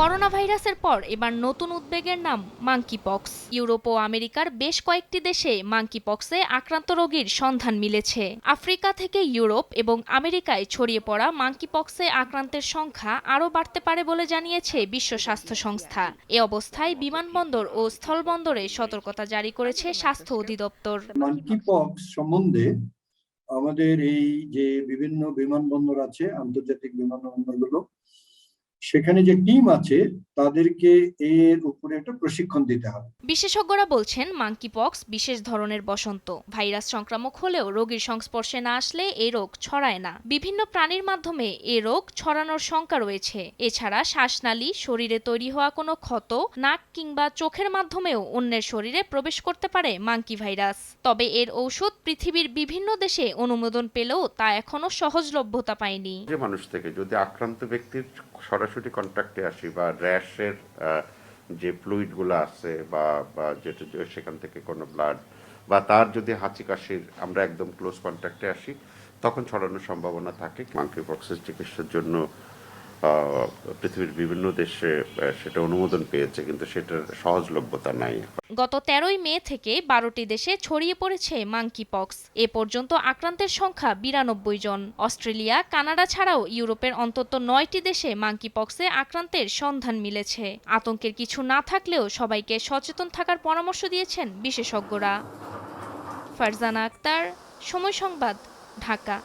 Corona ভাইরাসের পর এবার নতুন উদ্বেগের নাম মাঙ্কি পক্স ইউরোপ ও আমেরিকার বেশ কয়েকটি দেশে মাঙ্কি পক্সে আক্রান্ত রোগীর সন্ধান মিলেছে। আফ্রিকা থেকে ইউরোপ এবং আমেরিকায় ছড়িয়ে পড়া মাঙ্কি পক্সে আক্রান্তের সংখ্যা আরও বাড়তে পারে বলে জানিয়েছে বিশ্ব স্বাস্থ্য সংস্থা। এ অবস্থায় বিমানবন্দর ও স্থলবন্দরে সতর্কতা জারি করেছে স্বাস্থ্য অধিদপ্তর। মাঙ্কি পক্স সম্বন্ধে আমাদের এই যে বিভিন্ন বিমানবন্দর আছে, আন্তর্জাতিক বিমানবন্দরগুলো সেখানে যে টিম আছে তাদেরকে এর উপরে একটা প্রশিক্ষণ দিতে হবে। বিশেষজ্ঞরা বলছেন মাঙ্কি পক্স বিশেষ ধরনের বসন্ত। ভাইরাস সংক্রামক হলেও রোগীর সংস্পর্শে না আসলে এ রোগ ছড়ায় না। বিভিন্ন প্রাণীর মাধ্যমে এ রোগ ছড়ানোর শঙ্কা রয়েছে। এছাড়া শ্বাসনালী শরীরে তৈরি হওয়া কোনো ক্ষত নাক কিংবা চোখের মাধ্যমেও অন্যের শরীরে প্রবেশ করতে পারে মাঙ্কি ভাইরাস তবে এর ঔষধ পৃথিবীর বিভিন্ন দেশে অনুমোদন পেলেও তা এখনও সহজলভ্যতা পায়নি। যে মানুষ থেকে যদি আক্রান্ত ব্যক্তির সরাসরি কন্ট্যাক্টে আসি বা র্যাশের যে ফ্লুইডগুলো আছে বা বা যেটা সেখান থেকে কোনো ব্লাড বা তার যদি হাঁচি কাশির আমরা একদম ক্লোজ কন্ট্যাক্টে আসি, তখন ছড়ানোর সম্ভাবনা থাকে। মাঙ্কি বক্সের চিকিৎসার জন্য পৃথিবীর বিভিন্ন দেশে সেটা অনুমোদন পেয়েছে, কিন্তু সেটার সহজলভ্যতা নাই। গত তেরোই মে থেকে বারোটি দেশে ছড়িয়ে পড়েছে মাঙ্কি পক্স এ পর্যন্ত আক্রান্তের সংখ্যা বিরানব্বই জন। অস্ট্রেলিয়া, কানাডা ছাড়াও ইউরোপের অন্তত নয়টি দেশে মাঙ্কি পক্সে আক্রান্তের সন্ধান মিলেছে। আতঙ্কের কিছু না থাকলেও সবাইকে সচেতন থাকার পরামর্শ দিয়েছেন বিশেষজ্ঞরা। ফারজানা আক্তার, সময় সংবাদ, ঢাকা।